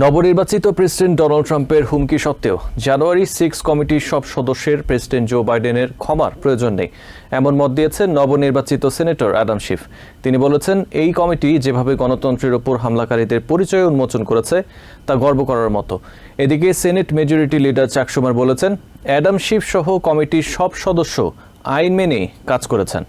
নবনির্বাচিত president Donald ট্রাম্পের হুমকি সত্ত্বেও জানুয়ারি সিক্স কমিটির সব সদস্যের প্রেসিডেন্ট জো বাইডেনের ক্ষমার প্রয়োজন নেই। এমন মত দিয়েছেন নবনির্বাচিত সিনেটর অ্যাডাম শিফ। তিনি বলেছেন, এই কমিটি যেভাবে গণতন্ত্রের ওপর হামলাকারীদের পরিচয় উন্মোচন করেছে, তা গর্ব করার মতো। এদিকে সেনেট মেজরিটি লিডার চাকসুমার বলেছেন, অ্যাডাম শিফ সহ কমিটির সব সদস্য আইন মেনে কাজ করেছেন।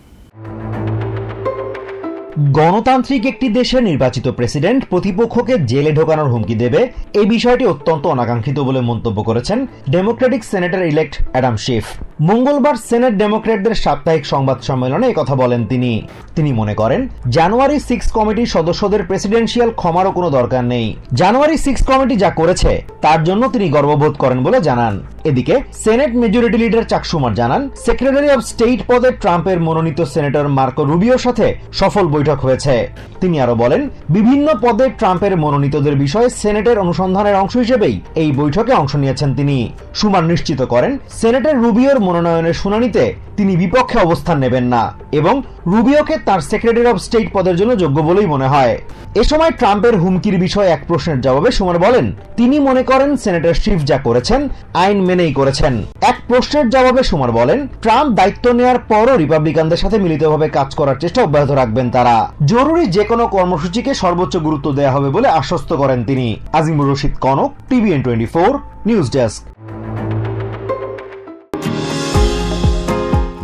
গণতান্ত্রিক একটি দেশের নির্বাচিত প্রেসিডেন্ট প্রতিপক্ষকে জেলে ঢোকানোর হুমকি দেবে, এই বিষয়টি অত্যন্ত অনাকাঙ্ক্ষিত বলে মন্তব্য করেছেন Democratic senator elect Adam Schiff. মঙ্গলবার সেনেট ডেমোক্র্যাটদের সাপ্তাহিক সংবাদ সম্মেলনে কথা বলেন তিনি। তিনি মনে করেন, জানুয়ারি সিক্স কমিটির সদস্যদের প্রেসিডেন্সিয়াল ক্ষমারও কোনো দরকার নেই। জানুয়ারি সিক্স কমিটি যা করেছে, তার জন্য তিনি গর্ববোধ করেন বলে জানান। এদিকে, সেনেট মেজরিটি লিডার চাকসুমার জানান, সেক্রেটারি অব স্টেট পদে ট্রাম্পের মনোনীত সেনেটর মার্কো রুবিওর সাথে সফল বৈঠক হয়েছে। তিনি আরও বলেন, বিভিন্ন পদে ট্রাম্পের মনোনীতদের বিষয়ে সেনেটের অনুসন্ধানের অংশ হিসেবেই এই বৈঠকে অংশ নিয়েছেন তিনি। সুমার নিশ্চিত করেন, সেনেটের রুবিওর মনোনয়নের শুনানিতে তিনি বিপক্ষে অবস্থান নেবেন না এবং রুবিওকে তার সেক্রেটারি অব স্টেট পদের জন্য যোগ্য বলেই মনে হয়। এ সময় ট্রাম্পের হুমকির বিষয়ে এক প্রশ্নের জবাবে সুমার বলেন, তিনি মনে করেন সেনেটর শিফ যা করেছেন, আইন মেনেই করেছেন। এক প্রশ্নের জবাবে সুমার বলেন, ট্রাম্প দায়িত্ব নেওয়ার পরও রিপাবলিকানদের সাথে মিলিতভাবে কাজ করার চেষ্টা অব্যাহত রাখবেন তারা। জরুরি যে কোনো কর্মসূচিকে সর্বোচ্চ গুরুত্ব দেওয়া হবে বলে আশ্বস্ত করেন তিনি। Azimur Rashid Konok TVN twenty four news desk